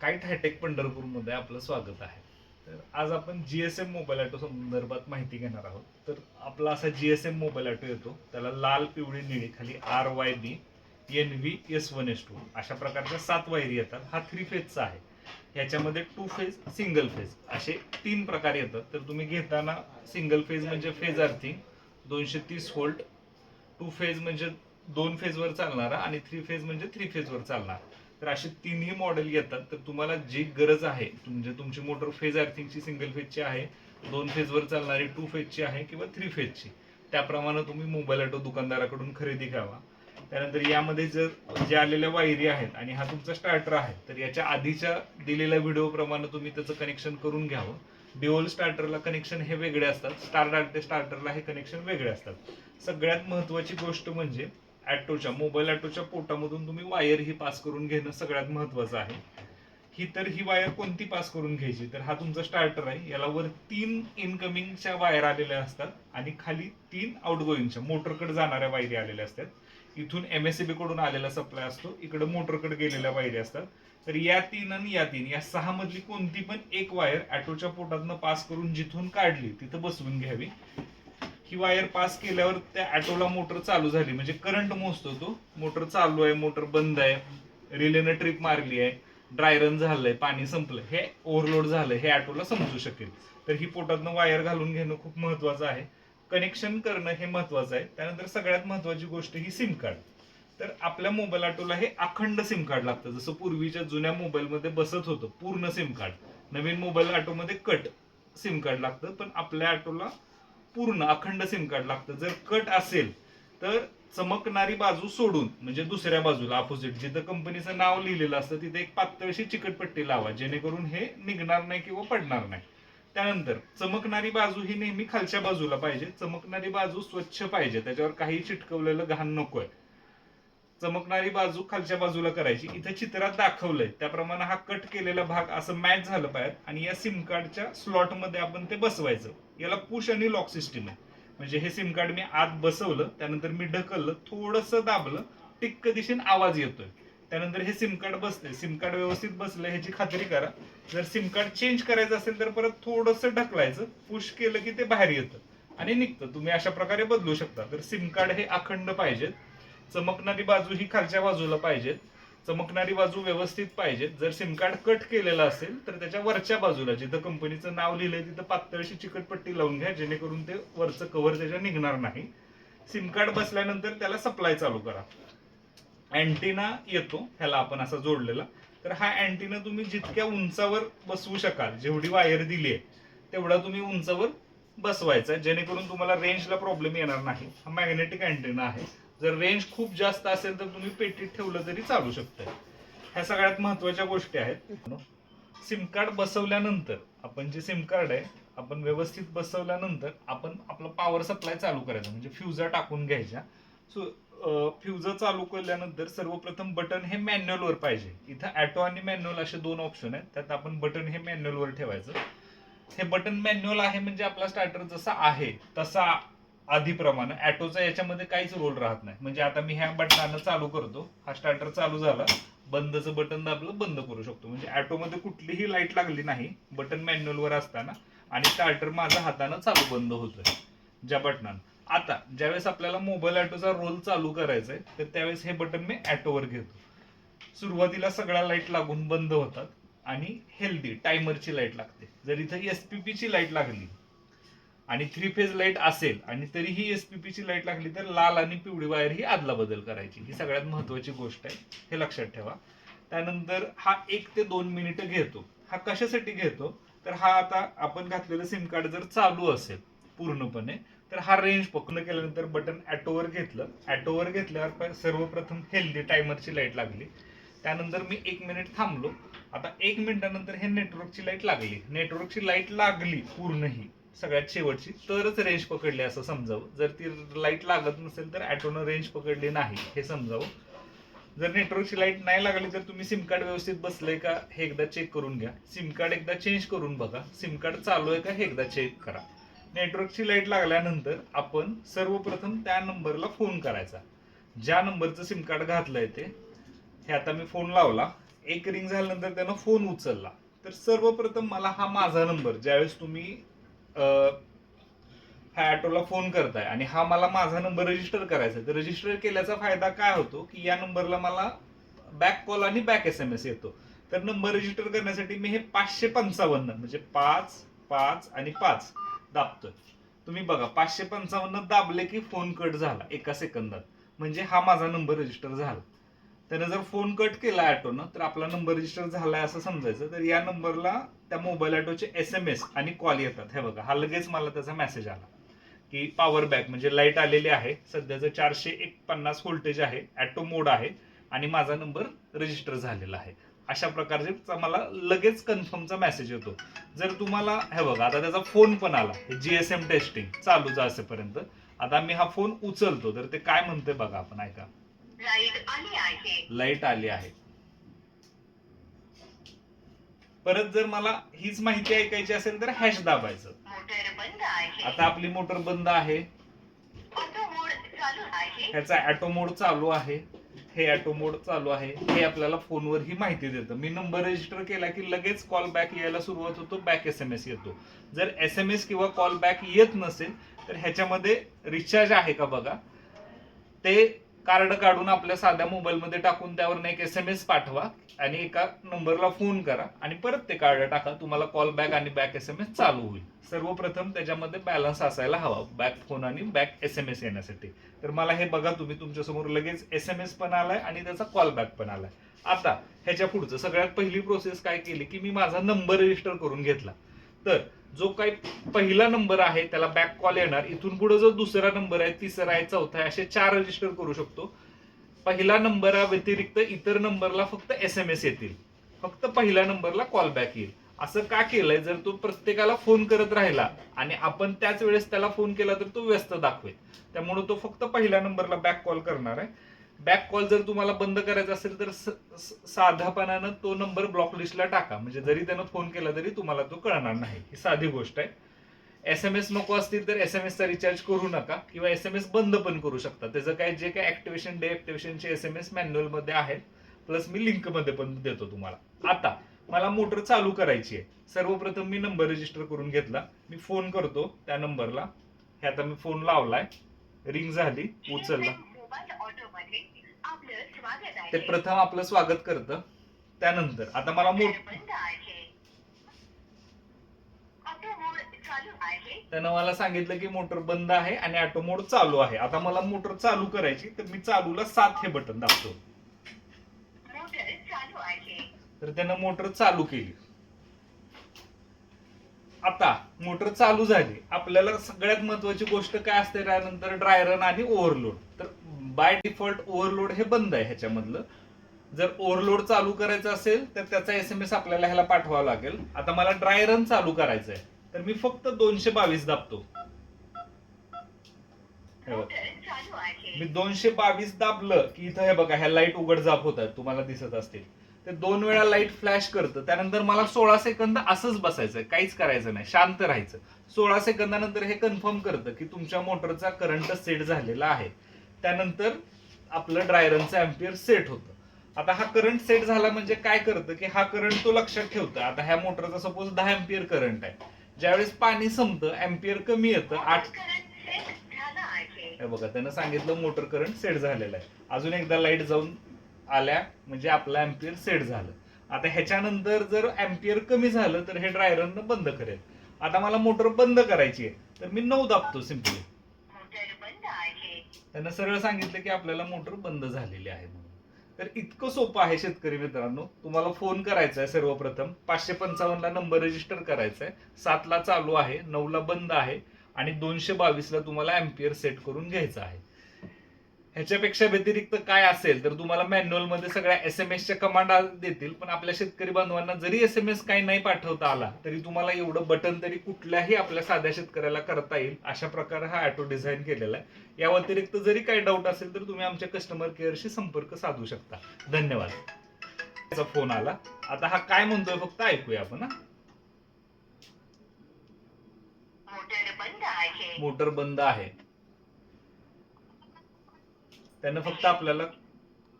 Kite hi tech पंढरपूरमध्ये आपलं स्वागत आहे. तर आज आपण G S M mobile auto संदर्भात माहिती घेणार आहोत. तर आपला असा G S M mobile auto येतो. त्याला लाल पिवळी निळी खाली R Y B N V S one S two अशा प्रकारच्या सात वायरी येतात. हा थ्री फेजचा आहे. ह्याच्यामध्ये टू फेज सिंगल फेज असे तीन प्रकार येतात. तर तुम्ही घेताना सिंगल फेज म्हणजे फेज अर्थिंग दोनशे तीस व्होल्ट टू फेज म्हणजे दोन फेजवर चालणारा आणि थ्री फेज म्हणजे थ्री फेजवर चालणार. तर असे तिन्ही मॉडेल येतात. तर तुम्हाला जी गरज आहे म्हणजे तुमची मोटर फेज अर्थिंगची सिंगल फेजची आहे दोन फेजवर चालणारी टू फेजची आहे किंवा थ्री फेजची त्याप्रमाणे तुम्ही मोबाईल ऑटो दुकानदाराकडून खरेदी घ्यावा. त्यानंतर यामध्ये जर जे आलेल्या वायरी आहेत आणि हा तुमचा स्टार्टर आहे तर याच्या आधीच्या दिलेल्या व्हिडिओप्रमाणे तुम्ही त्याचं कनेक्शन करून घ्यावं. डिओल स्टार्टरला कनेक्शन हे वेगळे असतात. स्टार स्टार्टरला हे कनेक्शन वेगळे असतात. सगळ्यात महत्वाची गोष्ट म्हणजे ॲटोच्या मोबाईल ॲटोच्या पोटामधून तुम्ही वायर ही पास करून घेणं सगळ्यात महत्वाचं आहे. ही तर ही वायर कोणती पास करून घ्यायची? तर हा तुमचा स्टार्टर आहे. याला वर तीन इनकमिंगच्या वायर आलेल्या असतात आणि खाली तीन आउटगोईंगच्या मोटरकडे जाणाऱ्या वायरी आलेल्या असतात. इथून एम एसकडून आलेला सप्लाय असतो. इकडे मोटरकडे गेलेल्या वायरी असतात. तर या तीन आणि या तीन या सहा मधली कोणती पण एक वायर ॲटोच्या पोटातनं पास करून जिथून काढली तिथं बसवून घ्यावी. ही वायर पास केल्यावर त्या ॲटोला मोटर चालू झाली. म्हणजे करंट मोजतो तो. मोटर चालू आहे मोटर बंद आहे रिलेनं ट्रिप मारली आहे ड्राय रन झालंय पाणी संपलं. हे ओव्हरलोड झालं हे ॲटोला समजू शकेल. तर ही पोटातनं वायर घालून घेणं खूप महत्वाचं आहे. कनेक्शन करणं हे महत्वाचं आहे. त्यानंतर सगळ्यात महत्वाची गोष्ट ही सिम कार्ड. तर आपल्या मोबाईल ऑटोला हे अखंड सिम कार्ड लागतं. जसं पूर्वीच्या जुन्या मोबाईलमध्ये बसत होतं पूर्ण सिम कार्ड. नवीन मोबाईल ऑटोमध्ये कट सिम कार्ड लागतं. पण आपल्या ऑटोला पूर्ण अखंड सिम कार्ड लागतं. जर कट असेल तर चमकणारी बाजू सोडून म्हणजे दुसऱ्या बाजूला अपोजिट जिथं कंपनीचं नाव लिहिलेलं असतं तिथे एक पातळशी चिकटपट्टी लावा जेणेकरून हे निघणार नाही किंवा पडणार नाही. त्यानंतर चमकणारी बाजू ही नेहमी खालच्या बाजूला पाहिजे. चमकणारी बाजू स्वच्छ पाहिजे. त्याच्यावर काही चिटकवलेलं घाण नकोय. चमकणारी बाजू खालच्या बाजूला करायची. इथं चित्रात दाखवलंय. त्याप्रमाणे हा कट केलेला भाग असं मॅच झालं पाहिजे आणि या सिम कार्डच्या स्लॉटमध्ये आपण ते बसवायचं. याला पुश आणि लॉक सिस्टीम आहे. म्हणजे हे सिम कार्ड मी आत बसवलं त्यानंतर मी ढकललं थोडस दाबलं टिक्क दिशेन आवाज येतोय. त्यानंतर हे सिम कार्ड बसते सिम कार्ड व्यवस्थित बसलं ह्याची खात्री करा. जर सिम कार्ड चेंज करायचं असेल तर परत थोडस ढकलायचं. पुश केलं की ते बाहेर येतं आणि निघतं. तुम्ही अशा प्रकारे बदलू शकता. तर सिम कार्ड हे अखंड पाहिजेत. चमकणारी बाजू ही खालच्या बाजूला पाहिजेत. चमकणारी बाजू व्यवस्थित पाहिजे जर सिम कार्ड कट केलेलं असेल तर त्याच्या वरच्या बाजूला जिथं कंपनीचं नाव लिहिलंय तिथं पातळशी चिकटपट्टी लावून घ्या जेणेकरून ते वरचं कव्हर त्याच्या निघणार नाही. सिम कार्ड बसल्यानंतर त्याला सप्लाय चालू करा. अँटिना येतो ह्याला आपण असा जोडलेला. तर हा अँटिना तुम्ही जितक्या उंचावर बसवू शकाल जेवढी वायर दिली आहे तेवढा तुम्ही उंचावर बसवायचा जेणेकरून तुम्हाला रेंजला प्रॉब्लेम येणार नाही. हा मॅग्नेटिक अँटिना आहे. जर रेंज खूप जास्त असेल तर तुम्ही पेटीत ठेवलं तरी चालू शकतंय. ह्या सगळ्यात महत्त्वाच्या गोष्टी आहेत. सिम कार्ड बसवल्यानंतर आपण जे सिम कार्ड आहे आपण व्यवस्थित बसवल्यानंतर आपण आपलं पॉवर सप्लाय चालू करायचं. म्हणजे फ्युजा टाकून घ्यायच्या. सो फ्युजा चालू केल्यानंतर सर्वप्रथम बटन हे मॅन्युअलवर पाहिजे. इथं ॲटो आणि मॅन्युअल असे दोन ऑप्शन आहेत. त्यात आपण बटन हे मॅन्युअल वर ठेवायचं. हे बटन मॅन्युअल आहे म्हणजे आपला स्टार्टर जसा आहे तसा आधीप्रमाणे. ॲटोचा याच्यामध्ये काहीच रोल राहत नाही. म्हणजे आता मी ह्या बटनानं चालू करतो. हा स्टार्टर चालू झाला. बंदचं बटन दाबलं बंद करू शकतो. म्हणजे ॲटोमध्ये कुठलीही लाइट लागली नाही. बटन मॅन्युअलवर असताना. आणि स्टार्टर माझ्या हातानं चालू बंद होतोय. ज्या बटनानं. आता ज्यावेळेस आपल्याला मोबाईल ॲटोचा रोल चालू करायचा आहे तर त्यावेळेस हे बटन मी ॲटोवर घेतो. सुरुवातीला सगळ्या लाइट लागून बंद होतात. आणि हेल्दी टायमरची लाइट लागते. जर इथं एस पी पीची लाइट लागली आणि थ्री फेज लाइट असेल आणि तरीही पी पीची लाइट लागली तर लाल आणि पिवळी वायर ही आदला बदल करायची. ही सगळ्यात महत्वाची गोष्ट आहे. हे लक्षात ठेवा. त्यानंतर हा एक ते दोन मिनिटं घेतो. हा कशासाठी घेतो? तर हा आता आपण घातलेलं सिम कार्ड जर चालू असेल पूर्णपणे तर हा रेंज पकडून केल्यानंतर बटन ॲटोवर घेतलं. ॲटोवर घेतल्यावर सर्वप्रथम हेल्दी टायमरची लाइट लागली. त्यानंतर मी एक मिनिट थांबलो. आता एक मिनिटानंतर हे नेटवर्कची लाइट लागली. नेटवर्कची लाइट लागली पूर्ण ही सगळ्यात शेवटची तरच रेंज पकडली असं समजावं. जर ती लाइट लागत नसेल तर ॲटोनं रेंज पकडली नाही हे समजावं. जर नेटवर्कची लाइट नाही लागली तर तुम्ही सिम कार्ड व्यवस्थित बसलंय का हे एकदा चेक करून घ्या. सिम कार्ड एकदा चेंज करून बघा. सिम कार्ड चालू आहे का हे एकदा चेक करा. नेटवर्कची लाइट लागल्यानंतर आपण सर्वप्रथम त्या नंबरला फोन करायचा. ज्या नंबरचं सिम कार्ड घातलंय ते हे आता मी फोन लावला. एक रिंग झाल्यानंतर त्यानं फोन उचलला. तर सर्वप्रथम मला हा माझा नंबर ज्यावेळेस तुम्ही ह्या ॲटोला फोन करताय आणि हा मला माझा नंबर रजिस्टर करायचा आहे तर रजिस्टर केल्याचा फायदा काय होतो की या नंबरला मला बॅक कॉल आणि बॅक एस एम एस येतो. तर नंबर रजिस्टर करण्यासाठी मी हे पाचशे पंचावन्न म्हणजे पाच पाच आणि पाच दाबतोय. तुम्ही बघा पाचशे पंचावन्न दाबले की फोन कट झाला एका सेकंदात. म्हणजे हा माझा नंबर रजिस्टर झाला. त्यानं जर फोन कट केला ऑटोनं तर आपला नंबर रजिस्टर झालाय असं समजायचं. तर या नंबरला त्या मोबाईल ऑटोचे एस एम एस आणि कॉल येतात. हे बघा हा लगेच मला त्याचा मेसेज आला की पॉवर बॅक म्हणजे लाइट आलेली आहे. सध्याचं चारशे एक पन्नास व्होल्टेज आहे. ॲटो मोड आहे आणि माझा नंबर रजिस्टर झालेला आहे. अशा प्रकारचे मला लगेच कन्फर्मचा मेसेज येतो. जर तुम्हाला हे बघा आता त्याचा फोन पण आला. जी एस एम टेस्टिंग चालू असेपर्यंत. आता मी हा फोन उचलतो. तर ते काय म्हणते बघा आपण ऐका. लाइट आली आहे. लाइट आली आहे. परत जर मला हीच माहिती ऐकायची असेल तर हॅश दाबायचं. मोटर बंद आहे. आता आपली मोटर बंद आहे. ऑटो मोड चालू आहे. ह्याचा ॲटो मोड चालू आहे. हे ॲटो मोड चालू आहे. हे आपल्याला फोनवर ही माहिती देतं. मी नंबर रजिस्टर केला की लगेच कॉल बॅक यायला सुरुवात होतो बॅक एस एम एस येतो. जर एस एम एस किंवा कॉल बॅक येत नसेल तर ह्याच्यामध्ये रिचार्ज आहे का बघा? ते कार्ड काढून आपल्या साध्या मोबाईलमध्ये टाकून त्यावर एक एस एम एस पाठवा आणि एका नंबरला फोन करा आणि परत ते कार्ड टाका. तुम्हाला कॉल बॅक आणि बॅक एस एम एस चालू होईल. सर्वप्रथम त्याच्यामध्ये बॅलन्स असायला हवा बॅक फोन आणि बॅक एस एम एस येण्यासाठी. तर मला हे बघा तुम्ही तुमच्यासमोर लगेच एस एम एस पण आलाय आणि त्याचा कॉल बॅक पण आलाय. आता ह्याच्या पुढचं सगळ्यात पहिली प्रोसेस काय केली की मी माझा नंबर रजिस्टर करून घेतला. तर जो काही पहिला नंबर आहे त्याला बॅक कॉल येणार. इथून पुढे जो दुसरा नंबर आहे तिसरा आहे चौथा आहे असे चार रजिस्टर करू शकतो. पहिला नंबरा व्यतिरिक्त इतर नंबरला फक्त एस एम एस येतील. फक्त पहिल्या नंबरला कॉल बॅक येईल. असं का केलंय? जर तो प्रत्येकाला फोन करत राहिला आणि आपण त्याच वेळेस त्याला फोन केला तर तो व्यस्त दाखवेल. त्यामुळे तो फक्त पहिल्या नंबरला बॅक कॉल करणार आहे. बॅक कॉल जर तुम्हाला बंद करायचा असेल तर साधापणानं तो नंबर ब्लॉक लिस्टला टाका. म्हणजे जरी त्यानं फोन केला तरी तुम्हाला तो कळणार नाही. ही साधी गोष्ट आहे. एस एम एस नको असतील तर एस एम एसचा रिचार्ज करू नका किंवा एस एम एस बंद पण करू शकता. त्याचं काय जे काय ऍक्टिव्हेशन डेऍक्टिव्हेशनचे एस एम एस मॅन्युअलमध्ये आहेत प्लस मी लिंकमध्ये पण देतो तुम्हाला. आता मला मोटर चालू करायची आहे. सर्वप्रथम मी नंबर रजिस्टर करून घेतला. मी फोन करतो त्या नंबरला हे आता मी फोन लावलाय. रिंग झाली उचलला मोबाईल ऑटो मध्ये आपलं स्वागत आहे ते प्रथम आपलं स्वागत करतं. त्यानंतर आता मला मोठ त्यानं मला सांगितलं की मोटर बंद आहे आणि ऑटो मोड चालू आहे. आता मला मोटर चालू करायची तर मी चालूला सात हे बटन दाबतो. मोटर चालू आहे. तर त्यानं मोटर चालू केली. आता मोटर चालू झाली. आपल्याला सगळ्यात महत्वाची गोष्ट काय असते? त्यानंतर ड्रायरन आणि ओव्हरलोड. तर बाय डिफॉल्ट ओव्हरलोड हे बंद आहे ह्याच्यामधलं. जर ओव्हरलोड चालू करायचं असेल तर त्याचा एस एम एस आपल्याला ह्याला पाठवावा लागेल. आता मला ड्राय रन चालू करायचं आहे तर मी फक्त दोनशे बावीस दाबतो. मी दोनशे बावीस दाबलं की इथं हे बघा ह्या लाइट उघड जाप होत आहेत तुम्हाला दिसत असतील. ते दोन वेळा लाइट फ्लॅश करतं. त्यानंतर मला सोळा सेकंद असंच बसायचं काहीच करायचं नाही शांत राहायचं. सोळा सेकंदानंतर हे कन्फर्म करतं की तुमच्या मोटरचा करंट सेट झालेला आहे. त्यानंतर आपलं ड्रायरनचं अँपियर सेट होतं. आता हा करंट सेट झाला म्हणजे काय करतं की हा करंट तो लक्षात ठेवतं. आता ह्या मोटरचा सपोज दहा अँपियर करंट आहे. ज्यावेळेस पाणी संपतं अँपियर कमी येतं आठ हे बघा त्यानं सांगितलं मोटर करंट सेट झालेला आहे. अजून एकदा लाइट जाऊन आल्या म्हणजे आपला अँपियर सेट झालं. आता ह्याच्यानंतर जर अँपियर कमी झालं तर हे ड्रायरनं बंद करेल. आता मला मोटर बंद करायची आहे. तर मी नऊ दाबतो सिम्पली त्यांना सरळ सांगितलं की आपल्याला मोटर बंद झालेली आहे म्हणून. तर इतकं सोपं आहे शेतकरी मित्रांनो तुम्हाला फोन करायचा आहे सर्वप्रथम. पाचशे पंचावन्नला नंबर रजिस्टर करायचा आहे. सातला चालू आहे नऊला बंद आहे आणि दोनशे बावीसला तुम्हाला अँपियर सेट करून घ्यायचा आहे. ह्याच्यापेक्षा व्यतिरिक्त काय असेल तर तुम्हाला मॅन्युअलमध्ये सगळ्या एस एम एसच्या कमांड देतील पण आपल्या शेतकरी बांधवांना जरी एस एम एस काही नाही पाठवता आला तरी तुम्हाला एवढं बटन तरी कुठल्याही आपल्या साध्या शेतकऱ्याला करता येईल अशा प्रकारे हा ऑटो डिझाईन केलेला आहे. या व्यतिरिक्त जरी काही डाऊट असेल तर तुम्ही आमच्या कस्टमर केअरशी संपर्क साधू शकता. धन्यवाद. त्याचा फोन आला. आता हा काय म्हणतोय फक्त ऐकूया आपण हा. मोटर बंद आहे. मोटर बंद आहे. त्यानं फक्त आपल्याला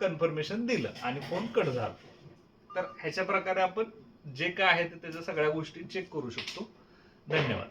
कन्फर्मेशन दिलं आणि फोन कट झाला. तर ह्याच्या प्रकारे आपण जे काय आहे ते त्याच्या सगळ्या गोष्टी चेक करू शकतो. धन्यवाद.